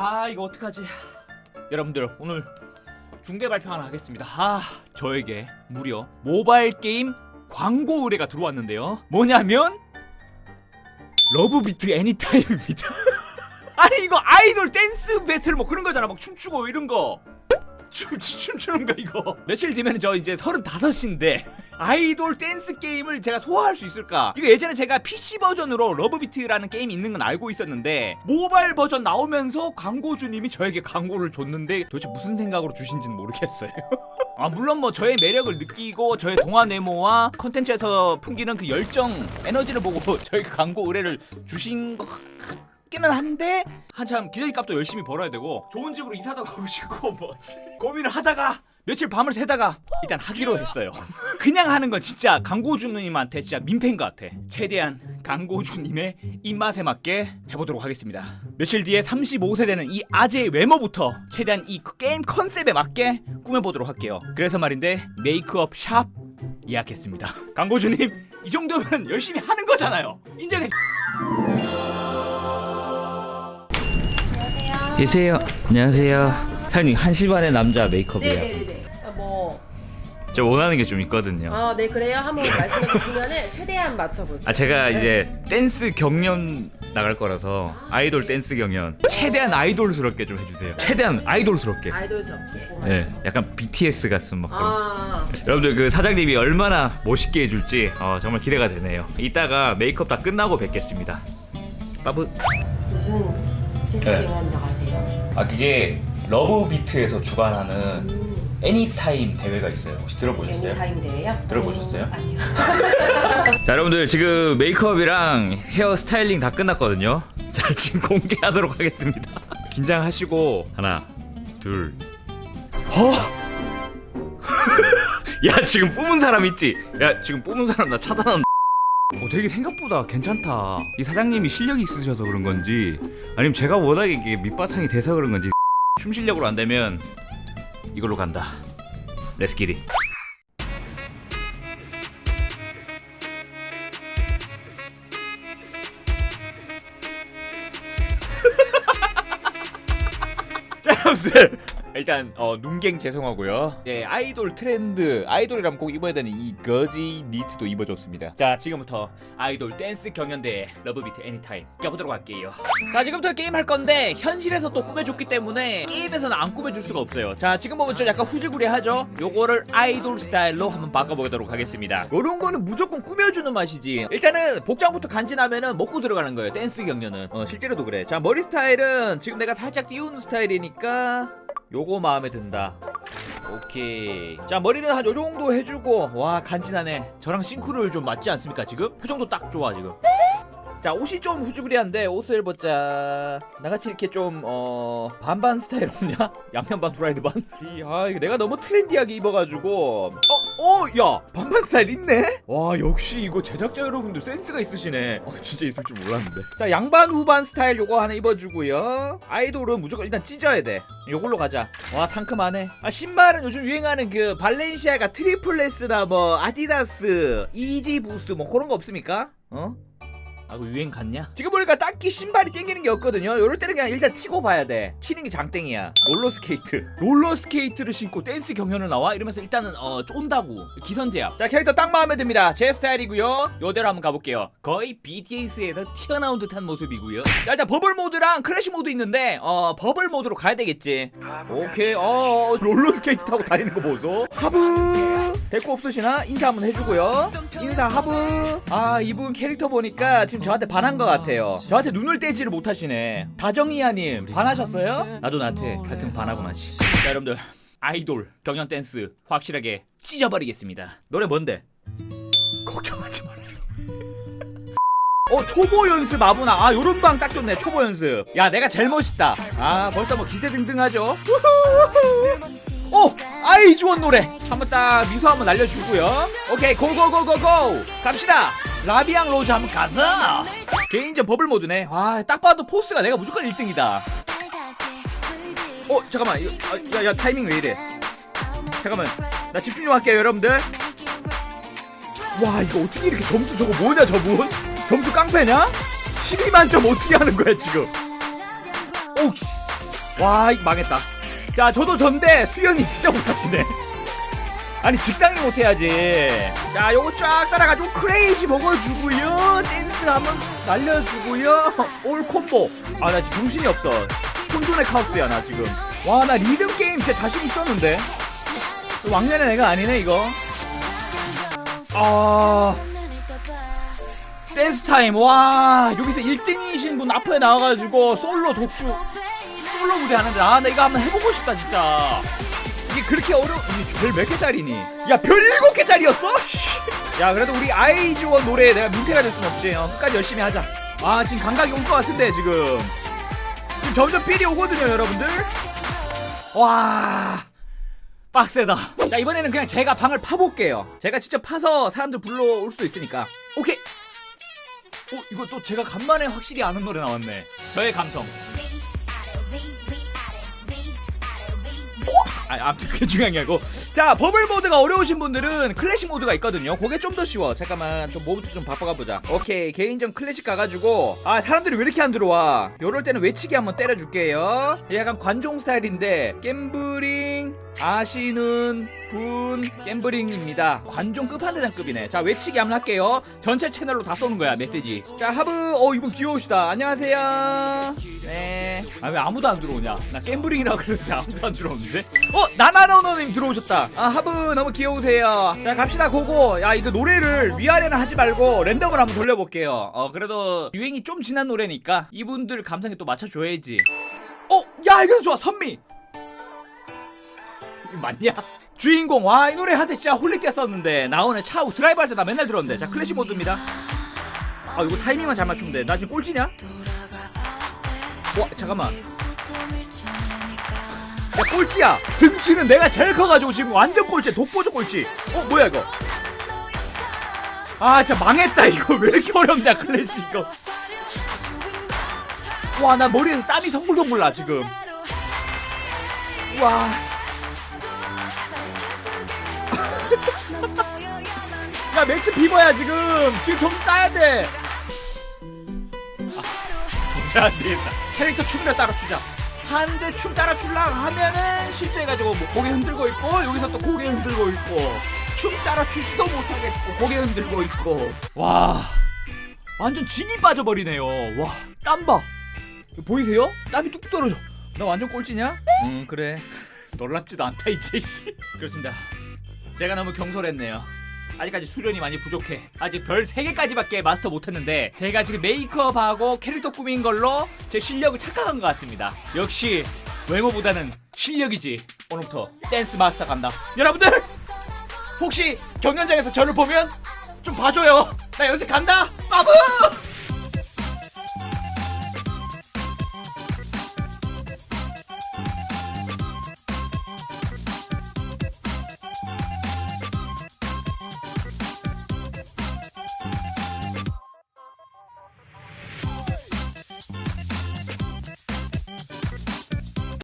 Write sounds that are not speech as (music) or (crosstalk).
아 이거 어떡하지? 여러분들 오늘 중대 발표 하나 하겠습니다. 아 저에게 무려 모바일 게임 광고 의뢰가 들어왔는데요. 뭐냐면 러브비트 애니타임입니다. (laughs) 아니 이거 아이돌 댄스 배틀 뭐 그런 거잖아. 막 춤추고 이런 거 춤, 춤추는 거 이거? 며칠 뒤면 저 이제 35인데 아이돌 댄스 게임을 제가 소화할 수 있을까? 이거 예전에 제가 PC 버전으로 러브비트라는 게임이 있는 건 알고 있었는데 모바일 버전 나오면서 광고주님이 저에게 광고를 줬는데 도대체 무슨 생각으로 주신지는 모르겠어요. (laughs) 아 물론 뭐 저의 매력을 느끼고 저의 동화 네모와 컨텐츠에서 풍기는 그 열정 에너지를 보고 (laughs) 저에게 광고 의뢰를 주신 것 같기는 한데 한참 기저귀 값도 열심히 벌어야 되고 좋은 집으로 이사도 가고 싶고 뭐 고민을 하다가 며칠 밤을 새다가 일단 하기로 했어요. (laughs) 그냥 하는 건 진짜 광고주님한테 진짜 민폐인 것 같아. 최대한 광고주님의 입맛에 맞게 해보도록 하겠습니다. 며칠 뒤에 35세 되는 이 아재의 외모부터 최대한 이 게임 컨셉에 맞게 꾸며보도록 할게요. 그래서 말인데 메이크업 샵 예약했습니다. (laughs) 광고주님 이 정도면 열심히 하는 거잖아요. 인정해. 계세요. 안녕하세요. 사장님 1시 반에 남자 메이크업이요. 네네네. 아, 뭐, 저 원하는 게 좀 있거든요. 아, 네, 그래요. 한번 말씀해 주시면은 최대한 맞춰볼게요. 아 제가 네. 이제 댄스 경연 나갈 거라서 아이돌 댄스 경연 최대한 아이돌스럽게 좀 해주세요. 최대한 아이돌스럽게. 아이돌스럽게. 네, 약간 BTS 같은 막 그런. 아, 여러분들 그 사장님이 얼마나 멋있게 해줄지 어, 정말 기대가 되네요. 이따가 메이크업 다 끝나고 뵙겠습니다. 빠부. 무슨 네. 댄스경연 나가세요? 아 그게 러브 비트에서 주관하는 음, 애니타임 대회가 있어요. 혹시 들어보셨어요? 애니타임 대회요? 들어보셨어요? 음, 아니요. (laughs) 자 여러분들 지금 메이크업이랑 헤어 스타일링 다 끝났거든요 자 지금 공개하도록 하겠습니다 긴장하시고 하나 둘 어? (laughs) 야 지금 뿜은 사람 있지? 야 지금 뿜은 사람 나 차단한 어, 되게 생각보다 괜찮다. 이 사장님이 실력이 있으셔서 그런 건지 아니면 제가 워낙에 이게 밑바탕이 돼서 그런 건지. (laughs) 춤 실력으로 안 되면 이걸로 간다. 렛츠기릿 (laughs) 자, 여러분들 일단 어, 눈갱 죄송하고요. 네, 아이돌 트렌드 아이돌이라면 꼭 입어야 되는 이 거지 니트도 입어줬습니다. 자, 지금부터 아이돌 댄스 경연대회 러브비트 애니타임 가보도록 할게요. 자, 지금부터 게임 할 건데 현실에서 또 꾸며줬기 때문에 게임에서는 안 꾸며줄 수가 없어요. 자, 지금 보면 좀 약간 후질구리하죠? 요거를 아이돌 스타일로 한번 바꿔보도록 하겠습니다. 요런 거는 무조건 꾸며주는 맛이지. 일단은 복장부터 간지나면은 먹고 들어가는 거예요. 댄스 경연은. 어, 실제로도 그래. 자, 머리 스타일은 지금 내가 살짝 띄운 스타일이니까 요거 마음에 든다. 오케이. 자, 머리는 한 요 정도 해주고, 와, 간지나네. 저랑 싱크로율 좀 맞지 않습니까, 지금? 표정도 딱 좋아, 지금. 자, 옷이 좀 후주부리한데, 옷을 벗자. 나같이 이렇게 좀, 어, 반반 스타일 없냐? 양면 반, 프라이드 반? (laughs) 이, 아, 이거 내가 너무 트렌디하게 입어가지고. 어, 어, 야! 반반 스타일 있네? 와, 역시 이거 제작자 여러분들 센스가 있으시네. 어, 진짜 있을 줄 몰랐는데. 자, 양반 후반 스타일 요거 하나 입어주고요. 아이돌은 무조건 일단 찢어야 돼. 요걸로 가자. 와, 상큼하네. 아, 신발은 요즘 유행하는 그 발렌시아가 트리플레스나 뭐 아디다스, 이지 부스 뭐 그런 거 없습니까? 어? 아, 그 유행 갔냐? 지금 보니까 딱히 신발이 땡기는 게 없거든요. 요럴 때는 그냥 일단 튀고 봐야 돼. 튀는 게 장땡이야. 롤러스케이트. 롤러스케이트를 신고 댄스 경연을 나와? 이러면서 일단은 어 쫀다고. 기선제압. 자, 캐릭터 딱 마음에 듭니다. 제 스타일이고요. 요대로 한번 가볼게요. 거의 BTS에서 튀어나온 듯한 모습이고요. 자, 일단 버블 모드랑 크래시 모드 있는데 어 버블 모드로 가야 되겠지. 오케이. 어, 어 롤러스케이트 타고 다니는 거 보소. 하브. 데코 없으시나? 인사 한번 해주고요. 인사 하브. 아, 이분 캐릭터 보니까 지금 저한테 반한 것 같아요. 저한테 눈을 떼지를 못하시네. 다정이야님, 반하셨어요? 나도 나한테 가끔 반하고 마지. 자, 여러분들. 아이돌 경연 댄스 확실하게 찢어버리겠습니다. 노래 뭔데? 말아요. 어 초보 연습 아무나. 아 요런 방 딱 좋네 초보 연습. 야 내가 제일 멋있다. 아 벌써 뭐 기세등등하죠? 오 아이즈원 노래. 한번 딱 미소 한번 날려주고요. 오케이 고고고고고. 갑시다. 라비앙 로즈 한번 가자 개인전 버블 모드네. 와딱 봐도 포스가 내가 무조건 1등이다. 어 잠깐만. 이거 아, 야, 야 타이밍 왜 이래? 잠깐만. 나 집중 좀 할게요 여러분들. 와 이거 어떻게 이렇게 점수 저거 뭐냐 저분 점수 깡패냐? 12만 점 어떻게 하는 거야 지금? 오와 이거 망했다. 자 저도 전데 수현이 진짜 못하시네. 아니 직당이 못해야지. 자 요거 쫙 따라가지고 크레이지 먹어주고요. 댄스 한번 날려주고요. 올 콤보. 아 나 지금 정신이 없어. 혼돈의 카오스야 나 지금. 와 나 리듬 게임 진짜 자신 있었는데. 왕년의 애가 아니네 이거. 아 댄스 타임. 와 여기서 1등이신 분 앞에 나와가지고 솔로 독주 솔로 무대 하는데 아나 이거 한번 해보고 싶다 진짜. 이게 그렇게 어려 이게 별 몇 개짜리니? 야별 7개짜리였어? (laughs) 야 그래도 우리 아이즈원 노래에 내가 민폐가 될 순 없지. 어, 끝까지 열심히 하자. 아 지금 감각이 온것 같은데 지금. 지금 점점 필이 오거든요 여러분들. 와 빡세다. 자 이번에는 그냥 제가 방을 파볼게요. 제가 직접 파서 사람들 불러올 수도 있으니까. 오케이 어 이거 또 제가 간만에 확실히 아는 노래 나왔네. 저의 감성. 아, 아무튼 그게 중요한 게 아니고. 자 버블 모드가 어려우신 분들은 클래식 모드가 있거든요. 그게 좀 더 쉬워. 잠깐만 좀 뭐부터 좀 바꿔가 보자. 오케이 개인전 클래식 가가지고. 아 사람들이 왜 이렇게 안 들어와? 요럴 때는 외치기 한번 때려줄게요. 약간 관종 스타일인데 갬블링 아시는 분 갬블링입니다. 관종 끝판대장급이네. 자 외치기 한번 할게요. 전체 채널로 다 쏘는 거야 메시지. 자 하브. 어 이분 귀여우시다. 안녕하세요. 네 아 왜 아무도 안 들어오냐? 나 갬블링이라고 그랬는데 아무도 안 들어오는데? 어 나나노노님 들어오셨다. 아 하브 너무 귀여우세요. 자 갑시다 고고. 야 이거 노래를 위아래는 하지 말고 랜덤으로 한번 돌려볼게요. 어 그래도 유행이 좀 지난 노래니까 이분들 감성에 또 맞춰줘야지. 어 야 이거 좋아. 선미. (laughs) 맞냐? 주인공 와 이 노래 한때 진짜 홀릭 됐었는데 나 오늘 차 드라이브 할 때 나 맨날 들었는데. 자 클래식 모드입니다. 아 이거 타이밍만 잘 맞추면 돼나 지금 꼴찌냐? 와 잠깐만. 야 꼴찌야. 등치는 내가 제일 커가지고 지금 완전 꼴찌 독보적 꼴찌. 어 뭐야 이거? 아 진짜 망했다. 이거 왜 이렇게 어렵냐 클래식 이거. 와 나 머리에서 땀이 성불성불 나 지금. 와 야 맥스 비버야 지금. 지금 점수 따야 돼. 아, 도저히 안 되겠다. 캐릭터 춤이나 따라 추자. 한대춤 따라 출라 하면은 실수해가지고 뭐 고개 흔들고 있고 여기서 또 고개 흔들고 있고. 춤 따라 추지도 못하겠고 고개 흔들고 있고. 와 완전 진이 빠져버리네요. 와 땀 봐. 보이세요? 땀이 뚝뚝 떨어져. 나 완전 꼴찌냐? 응 그래. (laughs) 놀랍지도 않다 이제 씨. 그렇습니다 제가 너무 경솔했네요. 아직까지 수련이 많이 부족해. 아직 별 3개까지밖에 마스터 못했는데 제가 지금 메이크업하고 캐릭터 꾸민 걸로 제 실력을 착각한 것 같습니다. 역시 외모보다는 실력이지. 오늘부터 댄스 마스터 간다. 여러분들! 혹시 경연장에서 저를 보면 좀 봐줘요. 나 연습 간다! 빠브